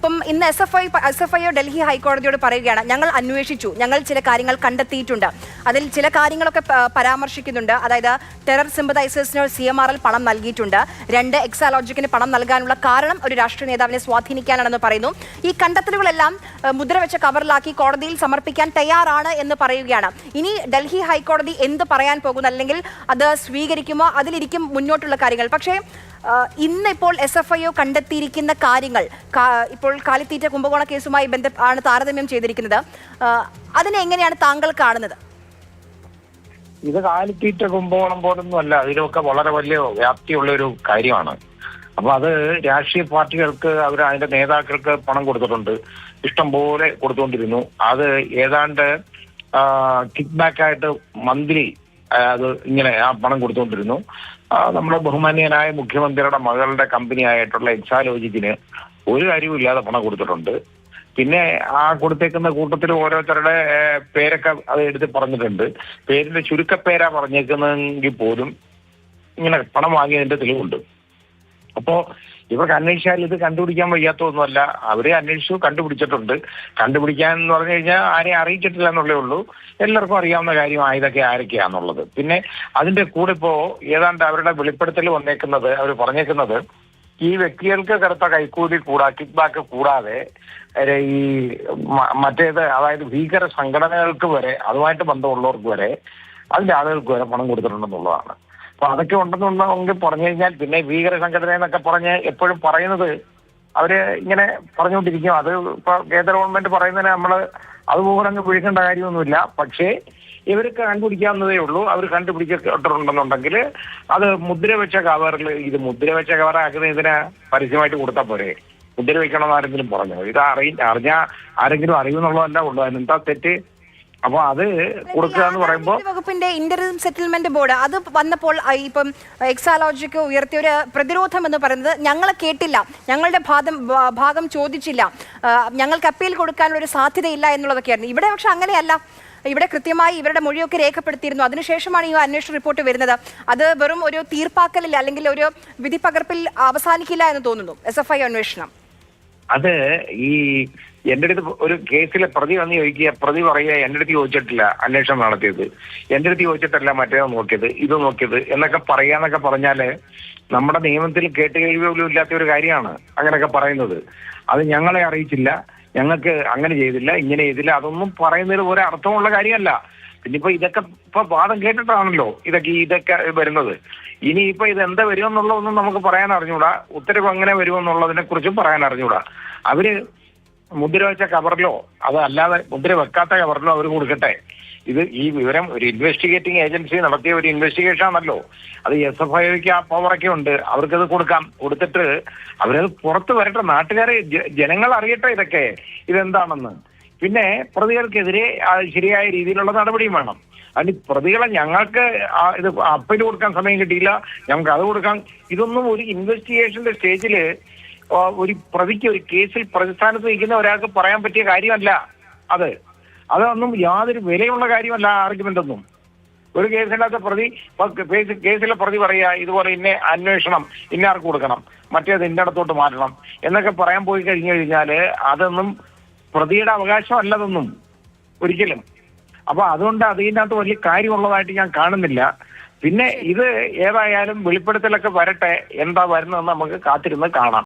ഇപ്പം ഇന്ന് S F I S F I Delhi ഹൈക്കോടതിയോട് പറയുകയാണ് ഞങ്ങൾ അന്വേഷിച്ചു ഞങ്ങൾ ചില കാര്യങ്ങൾ കണ്ടെത്തിയിട്ടുണ്ട്. അതിൽ ചില കാര്യങ്ങളൊക്കെ പരാമർശിക്കുന്നുണ്ട്. അതായത് ടെറർ സിമ്പതൈസേഴ്സിന് സി എം ആർ എൽ പണം നൽകിയിട്ടുണ്ട്. രണ്ട് എക്സാലോജിക്കിന് പണം നൽകാനുള്ള കാരണം ഒരു രാഷ്ട്രീയ നേതാവിനെ സ്വാധീനിക്കാനാണെന്ന് പറയുന്നു. ഈ കണ്ടെത്തലുകളെല്ലാം മുദ്ര മുദ്രവെച്ച കവറിലാക്കി കോടതിയിൽ സമർപ്പിക്കാൻ തയ്യാറാണ് എന്ന് പറയുകയാണ്. ഇനി ഡൽഹി ഹൈക്കോടതി എന്ത് പറയാൻ പോകുന്നു? അല്ലെങ്കിൽ അത് സ്വീകരിക്കുമോ? അതിലിരിക്കും മുന്നോട്ടുള്ള കാര്യങ്ങൾ. പക്ഷേ ഇന്നിപ്പോൾ എസ് എഫ് ഐ ഒ കണ്ടെത്തിയിരിക്കുന്ന കാര്യങ്ങൾ ഇപ്പോൾ കാലിത്തീറ്റ കുംഭകോണ കേസുമായി ബന്ധ ആണ് താരതമ്യം ചെയ്തിരിക്കുന്നത്. അതിനെ എങ്ങനെയാണ് താങ്കൾ കാണുന്നത്? ഇത് കാലിത്തീറ്റ കുംഭകോണം പോലൊന്നും അല്ല അതിലൊക്കെ വളരെ വലിയ വ്യാപ്തിയുള്ള ഒരു കാര്യമാണ്. അപ്പൊ അത് രാഷ്ട്രീയ പാർട്ടികൾക്ക് അവർ അതിന്റെ നേതാക്കൾക്ക് പണം കൊടുത്തിട്ടുണ്ട്. ഇഷ്ടം പോലെ കൊടുത്തുകൊണ്ടിരുന്നു. അത് ഏതാണ്ട് കിക്ക് ബാക്ക് ആയിട്ട് മന്ത്രി അത് ഇങ്ങനെ ആ പണം കൊടുത്തുകൊണ്ടിരുന്നു. നമ്മുടെ ബഹുമാന്യനായ മുഖ്യമന്ത്രിയുടെ മകളുടെ കമ്പനി ആയിട്ടുള്ള എക്സാലോജിക്കിന് ഒരു കാര്യവും ഇല്ലാതെ പണം കൊടുത്തിട്ടുണ്ട്. പിന്നെ ആ കൊടുത്തേക്കുന്ന കൂട്ടത്തിൽ ഓരോരുത്തരുടെ പേരൊക്കെ അത് എടുത്ത് പറഞ്ഞിട്ടുണ്ട്. പേരിന്റെ ചുരുക്കപ്പേരാ പറഞ്ഞേക്കുന്നതെങ്കിൽ പോലും ഇങ്ങനെ പണം വാങ്ങിയതിന്റെ തെളിവുണ്ട്. അപ്പോ ഇവർക്ക് അന്വേഷിച്ചാൽ ഇത് കണ്ടുപിടിക്കാൻ വയ്യാത്തൊന്നുമല്ല അവരെ അന്വേഷിച്ചു കണ്ടുപിടിച്ചിട്ടുണ്ട്. കണ്ടുപിടിക്കാൻ എന്ന് പറഞ്ഞു കഴിഞ്ഞാൽ ആരെയും അറിയിച്ചിട്ടില്ല എന്നുള്ളേ ഉള്ളൂ. എല്ലാവർക്കും അറിയാവുന്ന കാര്യം ഇതൊക്കെ ആരൊക്കെയാന്നുള്ളത്. പിന്നെ അതിന്റെ കൂടെ ഇപ്പോ ഏതാണ്ട് അവരുടെ വെളിപ്പെടുത്തൽ വന്നേക്കുന്നത് അവർ പറഞ്ഞേക്കുന്നത് ഈ വ്യക്തികൾക്ക് കടുത്ത കൈക്കൂലി കൂടാ കിക്ക് ബാക്ക് കൂടാതെ ഈ മറ്റേത് അതായത് ഭീകര സംഘടനകൾക്ക് വരെ അതുമായിട്ട് ബന്ധമുള്ളവർക്ക് വരെ അതിന്റെ ആളുകൾക്ക് വരെ പണം കൊടുത്തിട്ടുണ്ടെന്നുള്ളതാണ്. അപ്പൊ അതൊക്കെ ഉണ്ടെന്നുണ്ടെങ്കിൽ പറഞ്ഞു കഴിഞ്ഞാൽ പിന്നെ ഭീകര സംഘടന എന്നൊക്കെ പറഞ്ഞ് എപ്പോഴും പറയുന്നത് അവർ ഇങ്ങനെ പറഞ്ഞുകൊണ്ടിരിക്കും. അത് ഇപ്പൊ കേന്ദ്ര ഗവൺമെന്റ് പറയുന്നതിന് നമ്മൾ അതുപോലെ അങ്ങ് പിഴിക്കേണ്ട കാര്യമൊന്നുമില്ല. പക്ഷേ ഇവർക്ക് കണ്ടുപിടിക്കാവുന്നതേ ഉള്ളൂ. അവർ കണ്ടുപിടിച്ചിട്ടുണ്ടെന്നുണ്ടെങ്കിൽ അത് മുദ്ര വെച്ച കവറിൽ ഇത് മുദ്ര വെച്ച കവറാക്കുന്ന ഇതിന് പരസ്യമായിട്ട് കൊടുത്താൽ പോരെ. മുദ്ര വെക്കണമെന്ന് ആരെങ്കിലും പറഞ്ഞു? ഇത് അറിയ അറിഞ്ഞ ആരെങ്കിലും അറിയുമെന്നുള്ളതല്ല ഉള്ളൂ. അതിനെന്താ തെറ്റ്? അപ്പൊ അത് കൊടുക്കുക എന്ന് പറയുമ്പോൾ വകുപ്പിന്റെ ഇന്ററിം സെറ്റിൽമെന്റ് ബോർഡ് അത് വന്നപ്പോൾ ഇപ്പം എക്സാലോജിക്ക് ഉയർത്തിയ ഒരു പ്രതിരോധം എന്ന് പറയുന്നത് ഞങ്ങളെ കേട്ടില്ല. ഞങ്ങളുടെ ഭാഗം ഭാഗം ചോദിച്ചില്ല. ഞങ്ങൾക്ക് അപ്പീൽ കൊടുക്കാനുള്ള ഒരു സാധ്യതയില്ല എന്നുള്ളതൊക്കെയായിരുന്നു. ഇവിടെ പക്ഷെ അങ്ങനെയല്ല. ഇവിടെ കൃത്യമായി ഇവരുടെ മൊഴിയൊക്കെ രേഖപ്പെടുത്തിയിരുന്നു. അതിനുശേഷമാണ് ഈ അന്വേഷണ റിപ്പോർട്ട് വരുന്നത്. അത് വെറും ഒരു തീർപ്പാക്കലിൽ അല്ലെങ്കിൽ ഒരു വിധി പകർപ്പിൽ അവസാനിക്കില്ല എന്ന് തോന്നുന്നു. എസ് എഫ് ഐ അന്വേഷണം. അത് ഈ എന്റെ അടുത്ത് ഒരു കേസിലെ പ്രതി വന്ന് ചോദിക്കുക പ്രതി പറയുക എന്റെ അടുത്ത് ചോദിച്ചിട്ടില്ല അന്വേഷണം നടത്തിയത്. എന്റെ അടുത്ത് ചോദിച്ചിട്ടല്ല മറ്റേത് നോക്കിയത് ഇത് നോക്കിയത് എന്നൊക്കെ പറയാന്നൊക്കെ പറഞ്ഞാൽ നമ്മുടെ നിയമത്തിൽ കേട്ട് കഴിവ് പോലും ഇല്ലാത്ത ഒരു കാര്യമാണ് അങ്ങനെയൊക്കെ പറയുന്നത്. അത് ഞങ്ങളെ അറിയിച്ചില്ല ഞങ്ങൾക്ക് അങ്ങനെ ചെയ്തില്ല ഇങ്ങനെ ചെയ്തില്ല അതൊന്നും പറയുന്നതിൽ ഒരു അർത്ഥമുള്ള കാര്യമല്ല. പിന്നെ ഇപ്പൊ ഇതൊക്കെ ഇപ്പൊ വാദം കേട്ടിട്ടാണല്ലോ ഇതൊക്കെ ഇതൊക്കെ വരുന്നത്. ഇനി ഇപ്പൊ ഇത് എന്താ വരുമെന്നുള്ളതൊന്നും നമുക്ക് പറയാൻ അറിഞ്ഞൂടാ ഉത്തരവ് എങ്ങനെ വരുമെന്നുള്ളതിനെ കുറിച്ചും പറയാൻ അറിഞ്ഞൂടാ അവർ മുദ്ര വെച്ച കവറിലോ അത് അല്ലാതെ മുദ്ര വെക്കാത്ത കവറിലോ അവർ കൊടുക്കട്ടെ. ഇത് ഈ വിവരം ഒരു ഇൻവെസ്റ്റിഗേറ്റിംഗ് ഏജൻസി നടത്തിയ ഒരു ഇൻവെസ്റ്റിഗേഷൻ ആണല്ലോ. അത് എസ് എഫ് ഐക്ക് ആ പവറൊക്കെ ഉണ്ട്. അവർക്കത് കൊടുക്കാം. കൊടുത്തിട്ട് അവരത് പുറത്ത് വരട്ടെ. നാട്ടുകാരെ ജനങ്ങൾ അറിയട്ടെ ഇതൊക്കെ. ഇതെന്താണെന്ന്. പിന്നെ പ്രതികൾക്കെതിരെ ശരിയായ രീതിയിലുള്ള നടപടിയും വേണം. അതിന് പ്രതികളെ ഞങ്ങൾക്ക് ഇത് അപ്പിൽ കൊടുക്കാൻ സമയം കിട്ടിയില്ല. ഞങ്ങൾക്ക് അത് കൊടുക്കാൻ ഇതൊന്നും ഒരു ഇൻവെസ്റ്റിഗേഷന്റെ സ്റ്റേജിൽ ഒരു പ്രതിക്ക് ഒരു കേസിൽ പ്രതിസ്ഥാനത്ത് നിൽക്കുന്ന ഒരാൾക്ക് പറയാൻ പറ്റിയ കാര്യമല്ല അത്. അതൊന്നും യാതൊരു വിലയുള്ള കാര്യമല്ല ആർഗ്യുമെന്റ് ഒന്നും ഒരു കേസിനകത്ത് പ്രതി കേസിലെ പ്രതി പറയുക ഇതുപോലെ ഇന്നെ അന്വേഷണം ഇന്നാർക്ക് കൊടുക്കണം മറ്റേത് ഇന്നടത്തോട്ട് മാറ്റണം എന്നൊക്കെ പറയാൻ പോയി കഴിഞ്ഞു കഴിഞ്ഞാൽ അതൊന്നും പ്രതിയുടെ അവകാശമല്ലതൊന്നും ഒരിക്കലും. അപ്പൊ അതുകൊണ്ട് അതിനകത്ത് വലിയ കാര്യമുള്ളതായിട്ട് ഞാൻ കാണുന്നില്ല. പിന്നെ ഇത് ഏതായാലും വെളിപ്പെടുത്തലൊക്കെ വരട്ടെ എന്താ വരുന്നതെന്ന് നമുക്ക് കാത്തിരുന്ന് കാണാം.